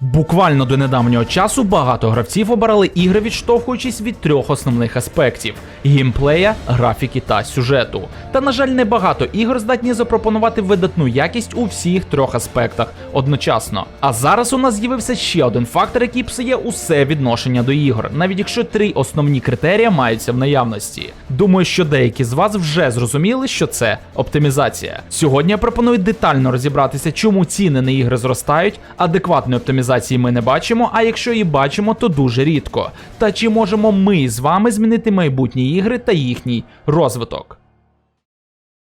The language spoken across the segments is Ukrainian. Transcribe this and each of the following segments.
Буквально до недавнього часу багато гравців обирали ігри, відштовхуючись від трьох основних аспектів: геймплея, графіки та сюжету. Та, на жаль, небагато ігор здатні запропонувати видатну якість у всіх трьох аспектах одночасно. А зараз у нас з'явився ще один фактор, який псує усе відношення до ігор, навіть якщо три основні критерії маються в наявності. Думаю, що деякі з вас вже зрозуміли, що це оптимізація. Сьогодні я пропоную детально розібратися, чому ціни на ігри зростають, адекватної оптимізації ми не бачимо, а якщо і бачимо, то дуже рідко. Та чи можемо ми з вами змінити майбутні ігри та їхній розвиток?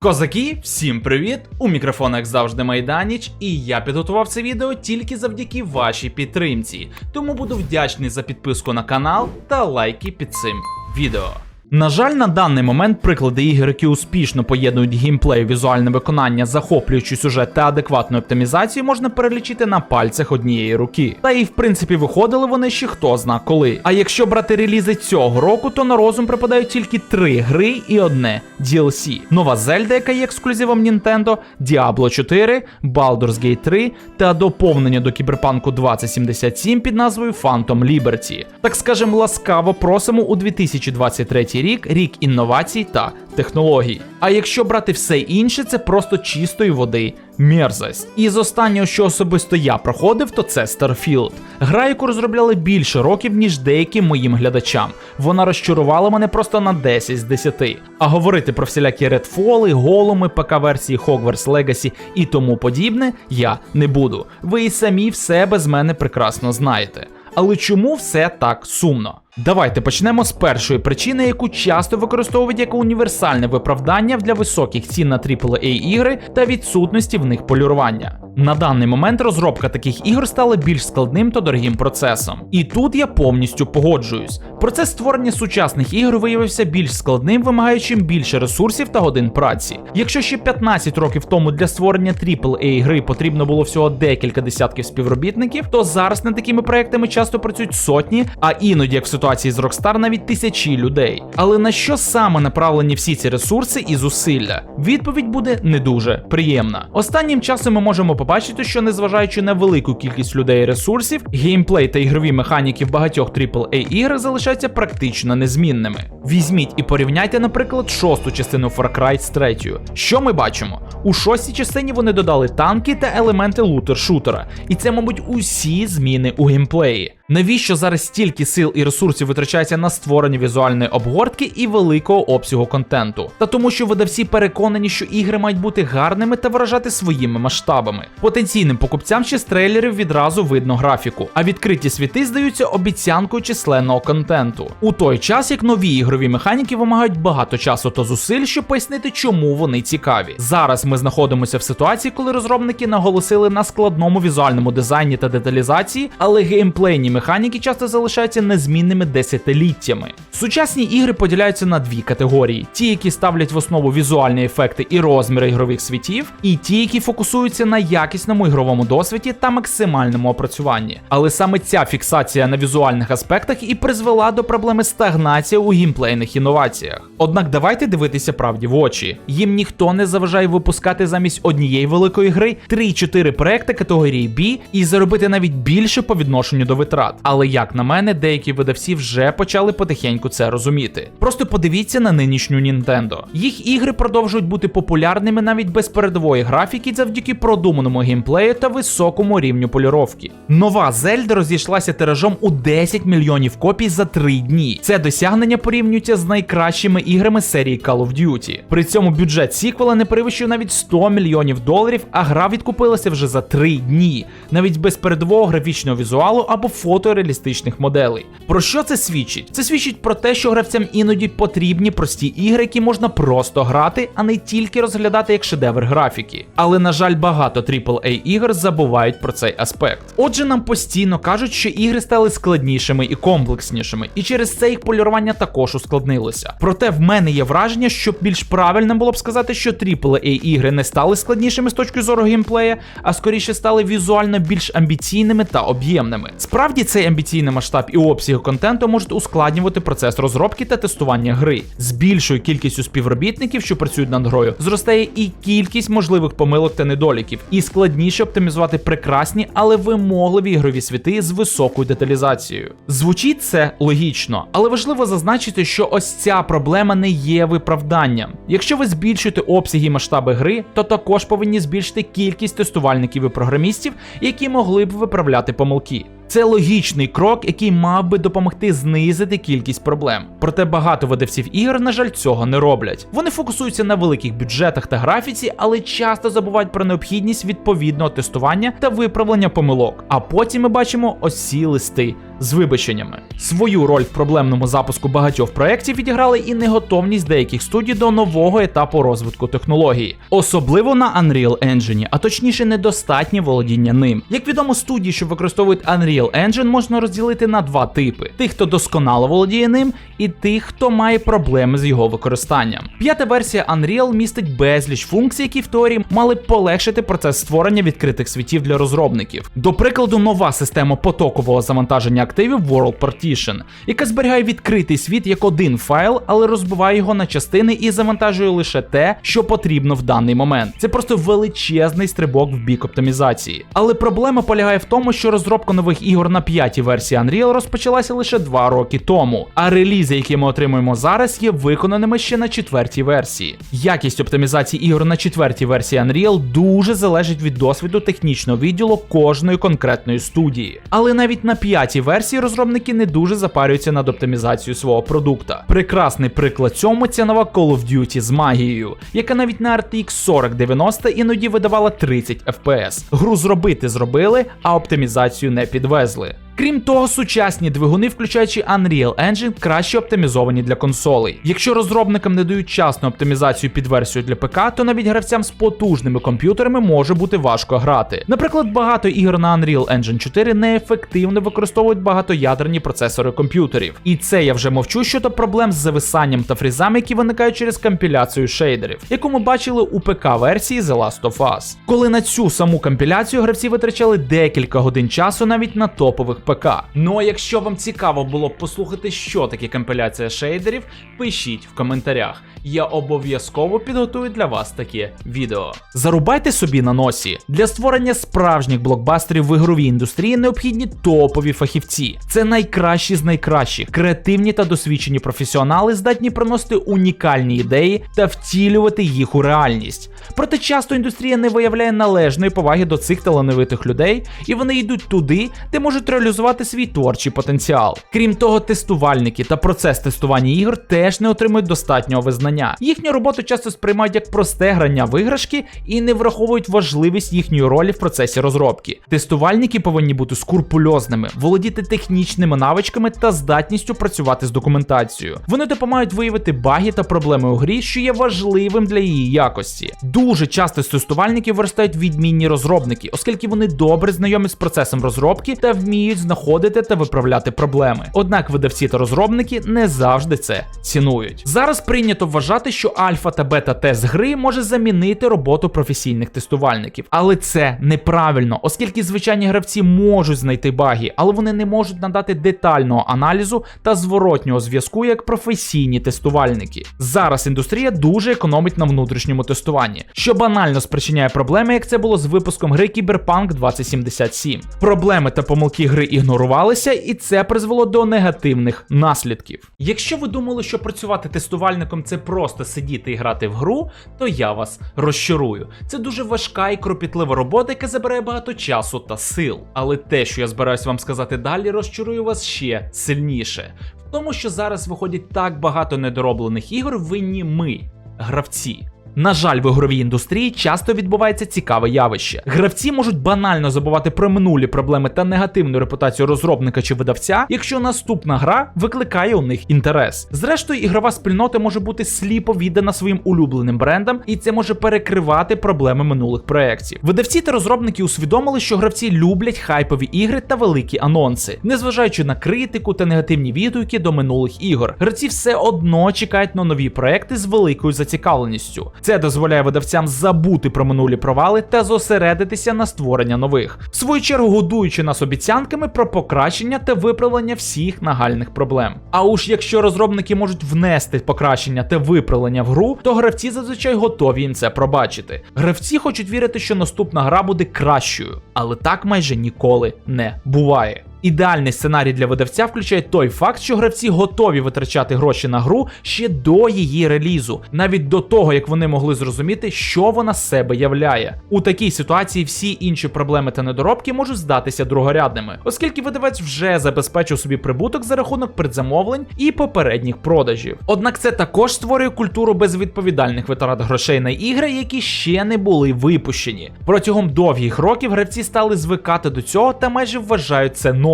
Козаки, всім привіт! У мікрофонах завжди Майданіч, і я підготував це відео тільки завдяки вашій підтримці. Тому буду вдячний за підписку на канал та лайки під цим відео. На жаль, на даний момент приклади ігор, які успішно поєднують геймплей, візуальне виконання, захоплюючий сюжет та адекватну оптимізацію, можна перелічити на пальцях однієї руки. Та і в принципі виходили вони ще хто зна коли. А якщо брати релізи цього року, то на розум припадають тільки три гри і одне DLC. Нова Зельда, яка є ексклюзивом Nintendo, Diablo 4, Baldur's Gate 3 та доповнення до Кіберпанку 2077 під назвою Phantom Liberty. Так скажем, ласкаво просимо у 2023 рік, рік інновацій та технологій. А якщо брати все інше, це просто чистої води мерзость. І з останнього, що особисто я проходив, то це Starfield. Гра, яку розробляли більше років, ніж деяким моїм глядачам. Вона розчарувала мене просто на 10 з 10. А говорити про всілякі редфоли, голуми, ПК-версії Hogwarts Legacy і тому подібне я не буду. Ви і самі все без мене прекрасно знаєте. Але чому все так сумно? Давайте почнемо з першої причини, яку часто використовують як універсальне виправдання для високих цін на AAA ігри та відсутності в них полюрування. На даний момент розробка таких ігор стала більш складним та дорогим процесом. І тут я повністю погоджуюсь. Процес створення сучасних ігор виявився більш складним, вимагаючим більше ресурсів та годин праці. Якщо ще 15 років тому для створення AAA гри потрібно було всього декілька десятків співробітників, то зараз над такими проектами часто працюють сотні, а іноді, як в ситуації з Rockstar, навіть тисячі людей. Але на що саме направлені всі ці ресурси і зусилля? Відповідь буде не дуже приємна. Останнім часом ми можемо побачити, що незважаючи на велику кількість людей і ресурсів, геймплей та ігрові механіки в багатьох AAA іграх залишаються практично незмінними. Візьміть і порівняйте, наприклад, шосту частину Far Cry з третьою. Що ми бачимо? У шостій частині вони додали танки та елементи лутер-шутера, і це, мабуть, усі зміни у геймплеї. Навіщо зараз стільки сил і ресурсів витрачається на створення візуальної обгортки і великого обсягу контенту? Та тому, що видавці переконані, що ігри мають бути гарними та вражати своїми масштабами. Потенційним покупцям ще з трейлерів відразу видно графіку, а відкриті світи здаються обіцянкою численного контенту. У той час як нові ігрові механіки вимагають багато часу та зусиль, щоб пояснити, чому вони цікаві. Зараз ми знаходимося в ситуації, коли розробники наголосили на складному візуальному дизайні та деталізації, але геймплейні механіки часто залишаються незмінними десятиліттями. Сучасні ігри поділяються на дві категорії: ті, які ставлять в основу візуальні ефекти і розміри ігрових світів, і ті, які фокусуються на якісному ігровому досвіді та максимальному опрацюванні. Але саме ця фіксація на візуальних аспектах і призвела до проблеми стагнації у геймплейних інноваціях. Однак давайте дивитися правді в очі. Їм ніхто не заважає випускати замість однієї великої гри 3-4 проекти категорії B і заробити навіть більше по відношенню до витрат. Але як на мене, деякі видавці вже почали потихеньку це розуміти. Просто подивіться на нинішню Nintendo. Їх ігри продовжують бути популярними навіть без передової графіки завдяки продуманому геймплею та високому рівню поліровки. Нова Зельда розійшлася тиражом у 10 мільйонів копій за 3 дні. Це досягнення порівнюється з найкращими іграми серії Call of Duty. При цьому бюджет сіквела не перевищує навіть 100 мільйонів доларів, а гра відкупилася вже за 3 дні, навіть без передового графічного візуалу або фотореалістичних моделей. Про що це свідчить? Це свідчить про те, що гравцям іноді потрібні прості ігри, які можна просто грати, а не тільки розглядати як шедевр графіки. Але на жаль, багато AAA ігор забувають про цей аспект. Отже, нам постійно кажуть, що ігри стали складнішими і комплекснішими, і через це їх полірування також ускладнилося. Проте в мене є враження, що більш правильно було б сказати, що AAA ігри не стали складнішими з точки зору геймплея, а скоріше стали візуально більш амбіційними та об'ємними. Справді Насправді цей амбіційний масштаб і обсяги контенту можуть ускладнювати процес розробки та тестування гри. З більшою кількістю співробітників, що працюють над грою, зростає і кількість можливих помилок та недоліків, і складніше оптимізувати прекрасні, але вимогливі ігрові світи з високою деталізацією. Звучить це логічно, але важливо зазначити, що ось ця проблема не є виправданням. Якщо ви збільшуєте обсяги і масштаби гри, то також повинні збільшити кількість тестувальників і програмістів, які могли б виправляти помилки. Це логічний крок, який мав би допомогти знизити кількість проблем. Проте багато видавців ігор, на жаль, цього не роблять. Вони фокусуються на великих бюджетах та графіці, але часто забувають про необхідність відповідного тестування та виправлення помилок. А потім ми бачимо ось ці листи з вибаченнями. Свою роль в проблемному запуску багатьох проєктів відіграли і неготовність деяких студій до нового етапу розвитку технології, особливо на Unreal Engine, а точніше недостатнє володіння ним. Як відомо, студії, що використовують Unreal Engine, можна розділити на два типи: тих, хто досконало володіє ним, і тих, хто має проблеми з його використанням. П'ята версія Unreal містить безліч функцій, які в теорії мали б полегшити процес створення відкритих світів для розробників. До прикладу, нова система потокового завантаження активів World Partition, яка зберігає відкритий світ як один файл, але розбиває його на частини і завантажує лише те, що потрібно в даний момент. Це просто величезний стрибок в бік оптимізації. Але проблема полягає в тому, що розробка нових ігор на п'ятій версії Unreal розпочалася лише два роки тому, а релізи, які ми отримуємо зараз, є виконаними ще на четвертій версії. Якість оптимізації ігор на четвертій версії Unreal дуже залежить від досвіду технічного відділу кожної конкретної студії. Але навіть на п'ятій версії розробники не дуже запарюються над оптимізацією свого продукта. Прекрасний приклад цьому ця нова Call of Duty з магією, яка навіть на RTX 4090 іноді видавала 30 FPS. Гру зробити зробили, а оптимізацію не підвезли. Крім того, сучасні двигуни, включаючи Unreal Engine, краще оптимізовані для консолей. Якщо розробникам не дають часну оптимізацію під версію для ПК, то навіть гравцям з потужними комп'ютерами може бути важко грати. Наприклад, багато ігор на Unreal Engine 4 неефективно використовують багатоядерні процесори комп'ютерів. І це я вже мовчу щодо проблем з зависанням та фрізами, які виникають через компіляцію шейдерів, яку ми бачили у ПК-версії The Last of Us. Коли на цю саму компіляцію гравці витрачали декілька годин часу навіть на топових ПК. Ну а якщо вам цікаво було б послухати, що таке компіляція шейдерів, пишіть в коментарях. Я обов'язково підготую для вас таке відео. Зарубайте собі на носі. Для створення справжніх блокбастерів в ігровій індустрії необхідні топові фахівці. Це найкращі з найкращих, креативні та досвідчені професіонали, здатні приносити унікальні ідеї та втілювати їх у реальність. Проте часто індустрія не виявляє належної поваги до цих талановитих людей, і вони йдуть туди, де можуть реалізувати свій творчий потенціал. Крім того, тестувальники та процес тестування ігор теж не отримують достатнього визнання. Їхню роботу часто сприймають як просте грання в іграшки і не враховують важливість їхньої ролі в процесі розробки. Тестувальники повинні бути скрупульозними, володіти технічними навичками та здатністю працювати з документацією. Вони допомагають виявити баги та проблеми у грі, що є важливим для її якості. Дуже часто з тестувальників виростають відмінні розробники, оскільки вони добре знайомі з процесом розробки та вміють знаходити та виправляти проблеми. Однак видавці та розробники не завжди це цінують. Зараз прийнято вважати, що альфа та бета тест гри може замінити роботу професійних тестувальників, але це неправильно, оскільки звичайні гравці можуть знайти баги, але вони не можуть надати детального аналізу та зворотнього зв'язку як професійні тестувальники. Зараз індустрія дуже економить на внутрішньому тестуванні, що банально спричиняє проблеми, як це було з випуском гри Cyberpunk 2077. Проблеми та помилки гри ігнорувалися, і це призвело до негативних наслідків. Якщо ви думали, що працювати тестувальником це просто сидіти і грати в гру, то я вас розчарую. Це дуже важка і кропітлива робота, яка забирає багато часу та сил. Але те, що я збираюсь вам сказати далі, розчарую вас ще сильніше. В тому, що зараз виходить так багато недороблених ігор, винні ми, гравці. На жаль, в ігровій індустрії часто відбувається цікаве явище. Гравці можуть банально забувати про минулі проблеми та негативну репутацію розробника чи видавця, якщо наступна гра викликає у них інтерес. Зрештою, ігрова спільнота може бути сліпо віддана своїм улюбленим брендам, і це може перекривати проблеми минулих проєктів. Видавці та розробники усвідомили, що гравці люблять хайпові ігри та великі анонси, незважаючи на критику та негативні відгуки до минулих ігор. Гравці все одно чекають на нові проекти з великою зацікавленістю. Це дозволяє видавцям забути про минулі провали та зосередитися на створення нових, в свою чергу годуючи нас обіцянками про покращення та виправлення всіх нагальних проблем. А уж якщо розробники можуть внести покращення та виправлення в гру, то гравці зазвичай готові їм це пробачити. Гравці хочуть вірити, що наступна гра буде кращою, але так майже ніколи не буває. Ідеальний сценарій для видавця включає той факт, що гравці готові витрачати гроші на гру ще до її релізу, навіть до того, як вони могли зрозуміти, що вона з себе являє. У такій ситуації всі інші проблеми та недоробки можуть здатися другорядними, оскільки видавець вже забезпечив собі прибуток за рахунок предзамовлень і попередніх продажів. Однак це також створює культуру безвідповідальних витрат грошей на ігри, які ще не були випущені. Протягом довгих років гравці стали звикати до цього та майже вважають це нормою.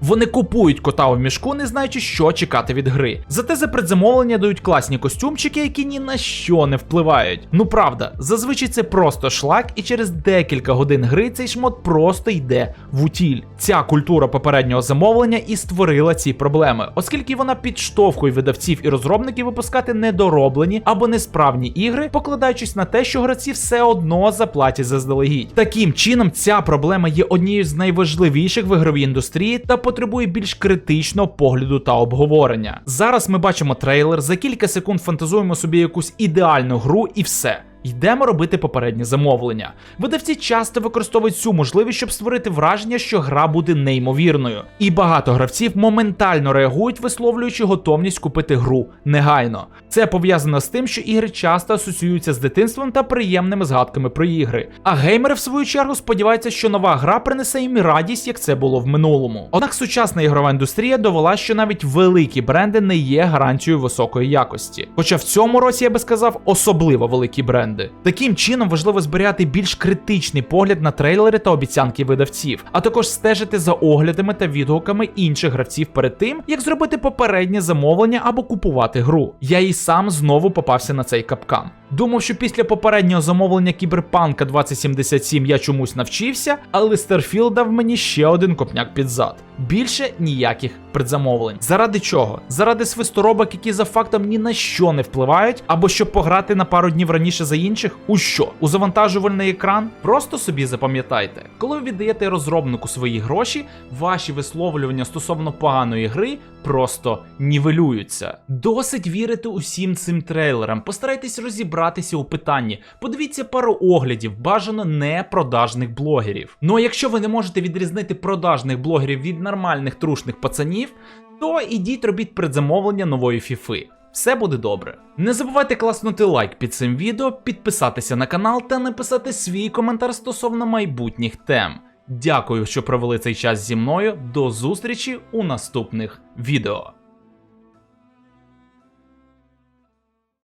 Вони купують кота в мішку, не знаючи, що чекати від гри. Зате за предзамовлення дають класні костюмчики, які ні на що не впливають. Ну правда, зазвичай це просто шлак, і через декілька годин гри цей шмот просто йде в утіль. Ця культура попереднього замовлення і створила ці проблеми, оскільки вона підштовхує видавців і розробників випускати недороблені або несправні ігри, покладаючись на те, що гравці все одно заплатять заздалегідь. Таким чином, ця проблема є однією з найважливіших в ігровій індустрії та потребує більш критичного погляду та обговорення. Зараз ми бачимо трейлер, за кілька секунд фантазуємо собі якусь ідеальну гру і все. Йдемо робити попереднє замовлення. Видавці часто використовують цю можливість, щоб створити враження, що гра буде неймовірною. І багато гравців моментально реагують, висловлюючи готовність купити гру негайно. Це пов'язано з тим, що ігри часто асоціюються з дитинством та приємними згадками про ігри. А геймери, в свою чергу, сподіваються, що нова гра принесе їм радість, як це було в минулому. Однак сучасна ігрова індустрія довела, що навіть великі бренди не є гарантією високої якості. Хоча в цьому році я би сказав особливо великі бренди. Таким чином важливо зберігати більш критичний погляд на трейлери та обіцянки видавців, а також стежити за оглядами та відгуками інших гравців перед тим, як зробити попереднє замовлення або купувати гру. Я і сам знову попався на цей капкан. Думав, що після попереднього замовлення Кіберпанка 2077 я чомусь навчився, але Starfield дав мені ще один копняк під зад. Більше ніяких предзамовлень. Заради чого? Заради свисторобок, які за фактом ні на що не впливають, або щоб пограти на пару днів раніше за інших? У що? У завантажувальний екран? Просто собі запам'ятайте, коли ви віддаєте розробнику свої гроші, ваші висловлювання стосовно поганої гри просто нівелюються. Досить вірити усім цим трейлерам. Постарайтесь розібратися у питанні. Подивіться пару оглядів, бажано не продажних блогерів. Ну а якщо ви не можете відрізнити продажних блогерів від нормальних трушних пацанів, то ідіть робіть предзамовлення нової фіфи. Все буде добре. Не забувайте класнути лайк під цим відео, підписатися на канал та написати свій коментар стосовно майбутніх тем. Дякую, що провели цей час зі мною. До зустрічі у наступних відео.